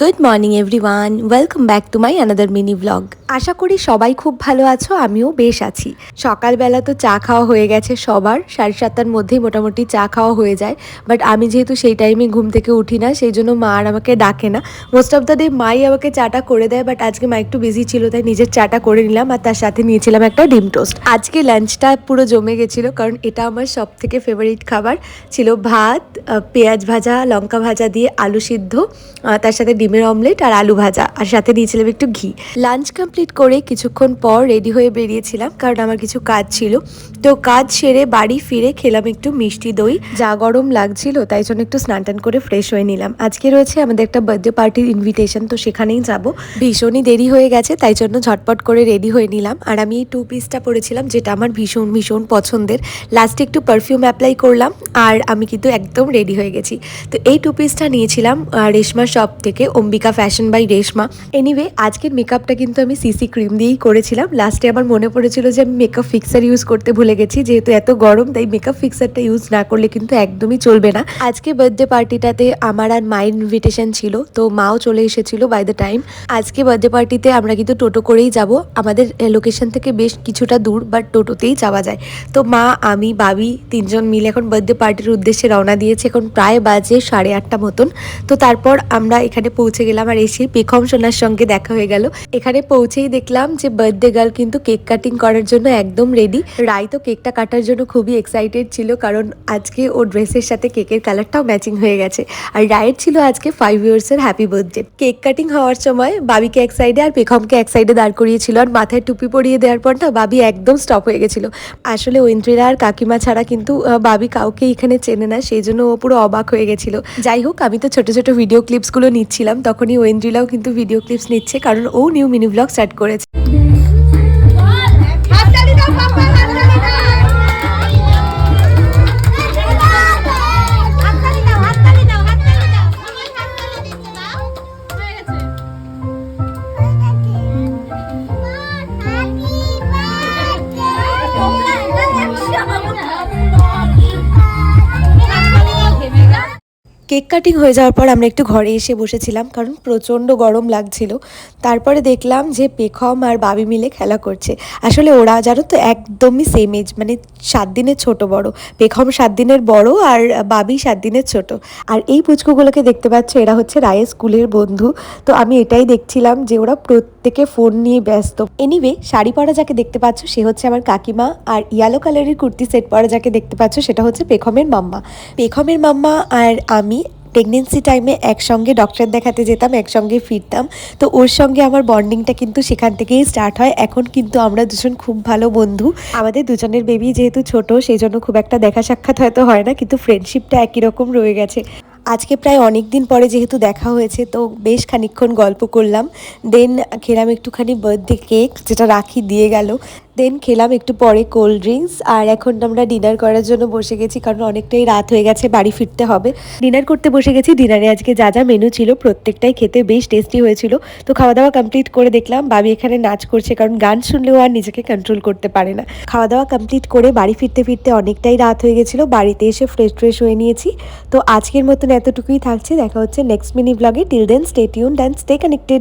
Good morning everyone welcome back to my another mini vlog আশা করি সবাই খুব ভালো আছো, আমিও বেশ আছি। সকালবেলা তো চা খাওয়া হয়ে গেছে সবার, সাড়ে সাতটার মধ্যেই মোটামুটি চা খাওয়া হয়ে যায়। বাট আমি যেহেতু সেই টাইমে ঘুম থেকে উঠি না, সেই জন্য মা আর আমাকে ডাকে না। মোস্ট অফ দ্য ডে মাই আমাকে চাটা করে দেয় বাট আজকে মা একটু বিজি ছিল, তাই নিজের চাটা করে নিলাম, আর তার সাথে নিয়েছিলাম একটা ডিম টোস্ট আজকে লাঞ্চটা পুরো জমে গেছিল, কারণ এটা আমার সব থেকে ফেভারিট খাবার। ছিল ভাত পেঁয়াজ ভাজা, লঙ্কা ভাজা দিয়ে আলু সিদ্ধ তার সাথে ডিমের অমলেট আর আলু ভাজা। আর সাথে নিয়েছিলাম একটু ঘি। লাঞ্চ কমপ্লিট করে কিছুক্ষণ পর রেডি হয়ে বেরিয়েছিলাম, কারণ আমার কিছু কাজ ছিল। তো কাজ সেরে বাড়ি ফিরে খেলাম একটু মিষ্টি দই। যা গরম লাগছিল, তাই জন্য একটু স্নান টান করে ফ্রেশ হয়ে নিলাম। আজকে রয়েছে আমাদের একটা বার্থডে পার্টির ইনভিটেশন তো সেখানেই যাব। ভীষণই দেরি হয়ে গেছে, তাই জন্য ঝটপট করে রেডি হয়ে নিলাম। আর আমি এই টু পিসটা পরেছিলাম, যেটা আমার ভীষণ ভীষণ পছন্দের। লাস্টে একটু পারফিউম অ্যাপ্লাই করলাম, আর আমি কিন্তু একদম রেডি হয়ে গেছি। তো এই টু পিসটা নিয়েছিলাম রেশমা শপ থেকে। Ambika fashion by Reshma anyway আজকের মেকআপটা কিন্তু আমি সিসি ক্রিম দিয়েই করেছিলাম। লাস্টে আমার মনে পড়েছিল যে আমি মেকআপ ফিক্সার ইউজ করতে ভুলে গেছি। যেহেতু এত গরম, তাই মেকআপ ফিক্সারটা ইউজ না করলে কিন্তু একদমই চলবে না। আজকে বার্থডে পার্টিটাতে আমার আর মায়ের ইনভিটেশন ছিল, তো মাও চলে এসেছিল বাই দ্য টাইম আজকে বার্থডে পার্টিতে আমরা কিন্তু টোটো করেই যাব। আমাদের লোকেশন থেকে বেশ কিছুটা দূর বাট টোটোতেই যাওয়া যায়। তো মা, আমি বাবি তিনজন মিলে এখন বার্থডে পার্টির উদ্দেশ্যে রওনা দিয়েছে। এখন প্রায় বাজে সাড়ে আটটা মতন। তো তারপর আমরা এখানে পৌঁছে গেলাম আর এসে পেখম সোনার সঙ্গে দেখা হয়ে গেল। এখানে পৌঁছেই দেখলাম যে বার্থডে গার্ল কিন্তু কেক কাটিং করার জন্য একদম রেডি রাই তো কেকটা কাটার জন্য খুবই এক্সাইটেড ছিল কারণ আজকে ও ড্রেসের সাথে কেকের কালারটাও ম্যাচিং হয়ে গেছে। আর রায়ের ছিল আজকে ফাইভ ইয়ার্সের হ্যাপি বার্থডে কেক কাটিং হওয়ার সময় বাবিকে এক সাইডে আর পেখমকে এক সাইডে দাঁড় করিয়েছিল আর মাথায় টুপি পরিয়ে দেওয়ার পর না বাবি একদম স্টপ হয়ে গেছিল। আসলে ঐন্দ্রিরা আর কাকিমা ছাড়া কিন্তু বাবি কাউকে এখানে চেনে না, সেই জন্য ও পুরো অবাক হয়ে গেছিল। যাই হোক, আমি তো ছোট ছোট ভিডিও ক্লিপসগুলো নিচ্ছিলাম। তখনই ওয়েন্দ্রিলাও কিন্তু ভিডিও ক্লিপস নিচ্ছে কারণ ও নিউ মিনি ব্লগ স্টার্ট করেছে। কেক কাটিং হয়ে যাওয়ার পর আমরা একটু ঘরে এসে বসেছিলাম, কারণ প্রচণ্ড গরম লাগছিল। তারপরে দেখলাম যে পেখম আর বাবি মিলে খেলা করছে। আসলে ওরা জানো তো একদমই সেম এজ মানে সাত দিনের ছোট বড়। পেখম সাত দিনের বড় আর বাবি সাত দিনের ছোট। আর এই পুচকুগুলোকে দেখতে পাচ্ছ, এরা হচ্ছে রায়ের স্কুলের বন্ধু। তো আমি এটাই দেখছিলাম যে ওরা প্রত্যেকে ফোন নিয়ে ব্যস্ত। এনিওয়ে শাড়ি পরা যাকে দেখতে পাচ্ছ, সে হচ্ছে আমার কাকিমা। আর ইয়েলো কালারের কুর্তি সেট পরা যাকে দেখতে পাচ্ছ, সেটা হচ্ছে পেখমের মাম্মা। পেখমের মাম্মা আর আমি প্রেগনেন্সি টাইমে একসঙ্গে ডক্টর দেখাতে যেতাম, একসঙ্গে ফিরতাম। তো ওর সঙ্গে আমার বন্ডিংটা কিন্তু সেখান থেকেই স্টার্ট হয়। এখন কিন্তু আমরা দুজন খুব ভালো বন্ধু। আমাদের দুজনের বেবি যেহেতু ছোট, সেই জন্য খুব একটা দেখা সাক্ষাৎ হয়তো হয় না, কিন্তু ফ্রেন্ডশিপটা একই রকম রয়ে গেছে। আজকে প্রায় অনেক দিন পরে যেহেতু দেখা হয়েছে, তো বেশ খানিক্ষণ গল্প করলাম। দেন খেলাম একটুখানি বার্থডে কেক যেটা রাখি দিয়ে গেল। দেন খেলাম একটু পরে কোল্ড ড্রিঙ্কস আর এখন আমরা ডিনার করার জন্য বসে গেছি কারণ অনেকটাই রাত হয়ে গেছে, বাড়ি ফিরতে হবে। ডিনার করতে বসে গেছি ডিনারে আজকে যা যা মেনু ছিল প্রত্যেকটাই খেতে বেশ টেস্টি হয়েছিল। তো খাওয়া দাওয়া কমপ্লিট করে দেখলাম, বাবি এখানে নাচ করছে কারণ গান শুনলেও আর নিজেকে কন্ট্রোল করতে পারে না। খাওয়া দাওয়া কমপ্লিট করে বাড়ি ফিরতে ফিরতে অনেকটাই রাত হয়ে গেছিল, বাড়িতে এসে ফ্রেশ ট্রেশ হয়ে নিয়েছি। তো আজকের মতন এতটুকুই থাকছে, দেখা হচ্ছে নেক্সট মিনি ব্লগে till then stay tune and stay connected